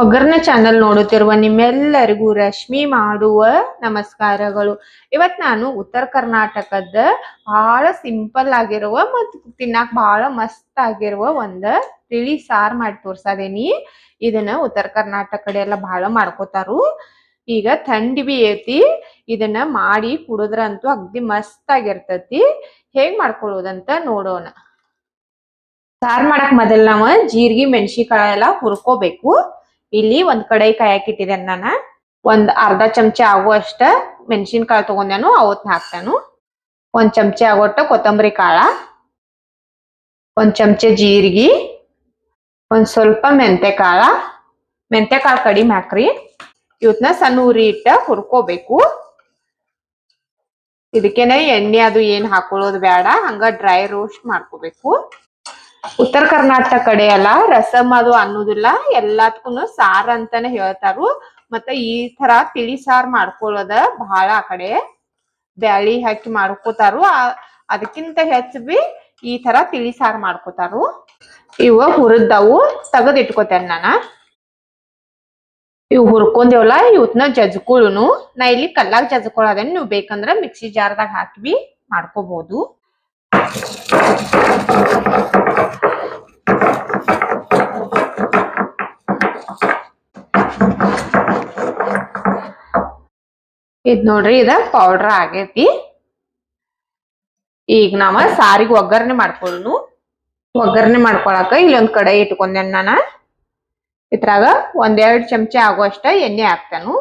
ಒಗ್ಗರಣೆ ಚಾನೆಲ್ ನೋಡುತ್ತಿರುವ ನಿಮ್ಮೆಲ್ಲರಿಗೂ ರಶ್ಮಿ ಮಾಡುವ ನಮಸ್ಕಾರಗಳು. ಇವತ್ ನಾನು ಉತ್ತರ ಕರ್ನಾಟಕದ ಬಹಳ ಸಿಂಪಲ್ ಆಗಿರುವ ಮತ್ತು ತಿನ್ನಕ್ ಬಹಳ ಮಸ್ತ್ ಆಗಿರುವ ಒಂದ ತಿಳಿ ಸಾರ್ ಮಾಡಿ ತೋರ್ಸದೇನಿ ಇದನ್ನ ಉತ್ತರ ಕರ್ನಾಟಕ ಕಡೆ ಎಲ್ಲ ಬಹಳ ಮಾಡ್ಕೋತಾರು. ಈಗ ಥಂಡಿ ಬಿ ಐತಿ. ಇದನ್ನ ಮಾಡಿ ಕುಡಿದ್ರಂತೂ ಅಗ್ದಿ ಮಸ್ತ್ ಆಗಿರ್ತತಿ. ಹೇಗ್ ಮಾಡ್ಕೊಳ್ಳೋದಂತ ನೋಡೋಣ. ಸಾರ್ ಮಾಡಕ್ ಮೊದಲ್ ನಾವ ಜೀರಿಗೆ ಮೆಣಸಿಕಾಯಿ ಎಲ್ಲ ಹುರ್ಕೋಬೇಕು. ಇಲ್ಲಿ ಒಂದ್ ಕಡೆ ಕಾಯಕ್ ಇಟ್ಟಿದ್ದೇನೆ ನಾನ. ಒಂದ್ ಅರ್ಧ ಚಮಚ ಆಗುವಷ್ಟ ಮೆಣಸಿನ್ಕಾಳು ತಗೊಂಡೇನು, ಅವತ್ನ ಹಾಕ್ತಾನು. ಒಂದ್ ಚಮಚ ಆಗೋಟ್ಟ ಕೊತ್ತಂಬರಿ ಕಾಳ. ಒಂದ್ ಚಮಚ ಜೀರಿಗೆ. ಒಂದ್ ಸ್ವಲ್ಪ ಮೆಂತೆ ಕಾಳ. ಮೆಂತೆ ಕಾಳು ಕಡಿಮೆ ಹಾಕ್ರಿ. ಇವತ್ನ ಸಣ್ಣ ಉರಿ ಇಟ್ಟ ಹುರ್ಕೋಬೇಕು. ಇದಕ್ಕೇನೆ ಎಣ್ಣೆ ಅದು ಏನ್ ಹಾಕೊಳ್ಳೋದು ಬೇಡ, ಹಂಗ ಡ್ರೈ ರೋಸ್ಟ್ ಮಾಡ್ಕೋಬೇಕು. ಉತ್ತರ ಕರ್ನಾಟಕ ಕಡೆ ಅಲ್ಲ ರಸಮ್ ಅದು ಅನ್ನೋದಿಲ್ಲ ಎಲ್ಲದಕ್ಕೂ ಸಾರ್ ಅಂತಾನೆ ಹೇಳ್ತಾರು. ಮತ್ತೆ ಈ ತರ ತಿಳಿ ಸಾರ್ ಮಾಡ್ಕೊಳ್ಳೋದ ಬಹಳ ಆ ಕಡೆ. ಬ್ಯಾಳಿ ಹಾಕಿ ಮಾಡ್ಕೋತಾರು. ಅದಕ್ಕಿಂತ ಹೆಚ್ಚು ಬಿ ಈ ತರ ತಿಳಿ ಸಾರ್ ಮಾಡ್ಕೋತಾರು. ಇವ ಹುರಿದವು ತೆಗದ್ ಇಟ್ಕೋತೇನೆ ನಾನ. ಇವ್ ಹುರ್ಕೊಂದೇವಲ್ಲ ಇವತ್ನ ಜಜ್ಕೊಳ್ಳು ನಾ ಇಲ್ಲಿ ಕಲ್ಲಾಗ ಜಜ್ಕೊಳದೇನ್ ನೀವು ಬೇಕಂದ್ರ ಮಿಕ್ಸಿ ಜಾರ್ದಾಗ ಹಾಕಿ ಮಾಡ್ಕೋಬಹುದು ಇದ್ ನೋಡ್ರಿ, ಇದ ಪೌಡರ್ ಆಗೈತಿ. ಈಗ ನಾವ ಸಾರಿಗೆ ಒಗ್ಗರಣೆ ಮಾಡ್ಕೊಳ್ಳೋನು ಒಗ್ಗರಣೆ ಮಾಡ್ಕೊಳಕ ಇಲ್ಲೊಂದ್ ಕಡಾಯಿ ಇಟ್ಕೊಂಡೇನ್ ನಾನ ಇದ್ರಾಗ ಒಂದೆರಡು ಚಮಚ ಆಗುವಷ್ಟ ಎಣ್ಣೆ ಹಾಕ್ತಾನು.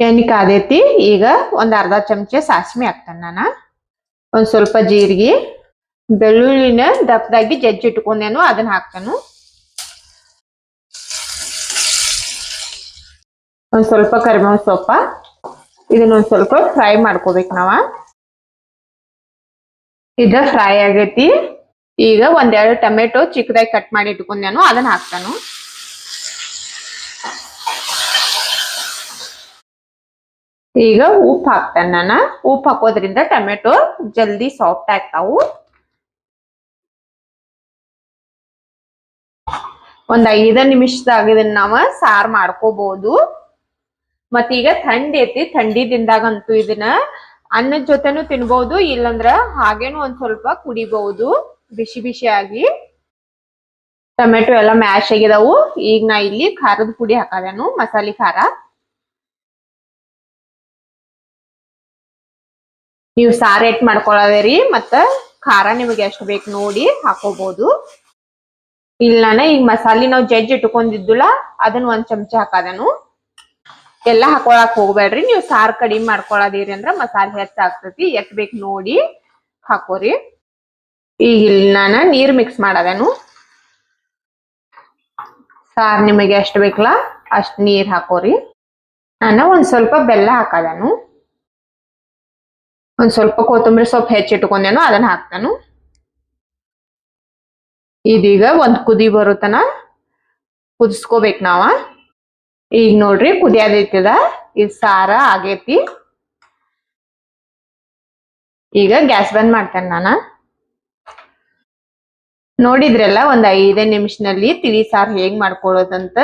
ಎಣ್ಣೆ ಕಾದೈತಿ, ಈಗ ಒಂದ್ ಅರ್ಧ ಚಮಚ ಸಾಸಿವೆ ಹಾಕ್ತಾನ ನಾನ. ಒಂದ್ ಸ್ವಲ್ಪ ಜೀರಿಗೆ, ಬೆಳ್ಳುಳ್ಳಿನ ದಪ್ಪದಾಗಿ ಜಜ್ಜಿ ಇಟ್ಕೊಂಡೇನು ಅದನ್ನ ಹಾಕ್ತಾನು. ಒಂದ್ ಸ್ವಲ್ಪ ಕರಿಬೇವು ಸೊಪ್ಪ. ಇದನ್ನ ಒಂದ್ ಸ್ವಲ್ಪ ಫ್ರೈ ಮಾಡ್ಕೋಬೇಕು ನಾವ. ಇದ ಫ್ರೈ ಆಗೈತಿ. ಈಗ ಒಂದೆರಡು ಟೊಮೆಟೊ ಚಿಕ್ಕದಾಗಿ ಕಟ್ ಮಾಡಿ ಇಟ್ಕೊಂಡೇನು ಅದನ್ನ ಹಾಕ್ತಾನು. ಈಗ ಉಪ್ಪು ಹಾಕ್ತಾನೆ ನಾನು. ಉಪ್ಪು ಹಾಕೋದ್ರಿಂದ ಟೊಮೆಟೊ ಜಲ್ದಿ ಸಾಫ್ಟ್ ಆಗ್ತಾವು. ಒಂದ್ ಐದ ನಿಮಿಷದಾಗ ಇದನ್ನ ನಾವ ಸಾರ್ ಮಾಡ್ಕೋಬಹುದು ಮತ್ ಈಗ ಥಂಡಿ ಐತಿ, ಥಂಡಿ ದಿನದಾಗಂತೂ ಇದನ್ನ ಅನ್ನದ ಜೊತೆನು ತಿನ್ಬಹುದು ಇಲ್ಲಂದ್ರ ಹಾಗೇನು ಒಂದ್ ಸ್ವಲ್ಪ ಕುಡಿಬಹುದು ಬಿಸಿ ಬಿಸಿಯಾಗಿ ಟೊಮೆಟೊ ಎಲ್ಲ ಮ್ಯಾಶ್ ಆಗಿದಾವು, ಈಗ ನಾ ಇಲ್ಲಿ ಖಾರದ ಪುಡಿ ಹಾಕದೇನು, ಮಸಾಲೆ ಖಾರ. ನೀವು ಸಾರ್ ಎಟ್ ಮಾಡ್ಕೊಳ್ಳೋದೇರಿ ಮತ್ತ ಖಾರ ನಿಮಗೆ ಎಷ್ಟು ಬೇಕು ನೋಡಿ ಹಾಕೋಬಹುದು ಇಲ್ಲ ನಾನು ಈಗ ಮಸಾಲೆ ನಾವು ಜಜ್ಜಿ ಇಟ್ಕೊಂಡಿದ್ದುಲ್ಲ, ಅದನ್ನ ಒಂದ್ ಚಮಚ ಹಾಕದನು. ಎಲ್ಲಾ ಹಾಕೊಳಕ್ ಹೋಗ್ಬೇಡ್ರಿ. ನೀವು ಸಾರ್ ಕಡಿಮೆ ಮಾಡ್ಕೊಳದಿರಿ ಅಂದ್ರ ಮಸಾಲೆ ಹೆಚ್ಚ ಆಗ್ತತಿ ಎಷ್ಟ್ ಬೇಕು ನೋಡಿ ಹಾಕೋರಿ. ಈಗ ಇಲ್ಲಿ ನಾನು ನೀರ್ ಮಿಕ್ಸ್ ಮಾಡದೇನು. ಸಾರ್ ನಿಮಗೆ ಎಷ್ಟ್ ಬೇಕಲ್ಲ ಅಷ್ಟ್ ನೀರ್ ಹಾಕೋರಿ. ನಾನು ಒಂದ್ ಸ್ವಲ್ಪ ಬೆಲ್ಲ ಹಾಕದೇನು. ಒಂದ್ ಸ್ವಲ್ಪ ಕೊತ್ತಂಬರಿ ಸೊಪ್ಪು ಹೆಚ್ಚಿಟ್ಕೊಂಡೇನು ಅದನ್ನ ಹಾಕ್ತಾನು. ಇದೀಗ ಒಂದ್ ಕುದಿ ಬರುತ್ತನ. ಕುದಿಸ್ಕೋಬೇಕು ನಾವ. ಈಗ ನೋಡ್ರಿ ಕುದಿಯೋದೈತದ ಈ ಸಾರ ಆಗೇತಿ. ಈಗ ಗ್ಯಾಸ್ ಬಂದ್ ಮಾಡ್ತೇನೆ ನಾನ. ನೋಡಿದ್ರಲ್ಲ ಒಂದ್ ಐದೇ ನಿಮಿಷನಲ್ಲಿ ತಿಳಿ ಸಾರ್ ಹೇಗ್ ಮಾಡ್ಕೊಳ್ಳೋದಂತ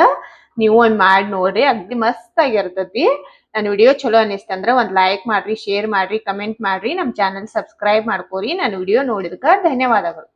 ನೀವು ಒಂದ್ ಮಾಡಿ ನೋಡ್ರಿ. ಅಗ್ದಿ ಮಸ್ತ್ ಆಗಿರ್ತತಿ. ನನ್ನ ವಿಡಿಯೋ ಚಲೋ ಅನಿಸ್ತಂದ್ರ ಒಂದ್ ಲೈಕ್ ಮಾಡ್ರಿ ಶೇರ್ ಮಾಡ್ರಿ ಕಮೆಂಟ್ ಮಾಡ್ರಿ. ನಮ್ ಚಾನಲ್ ಸಬ್ಸ್ಕ್ರೈಬ್ ಮಾಡ್ಕೋರಿ. ನನ್ನ ವಿಡಿಯೋ ನೋಡಿದಕ್ಕ ಧನ್ಯವಾದಗಳು.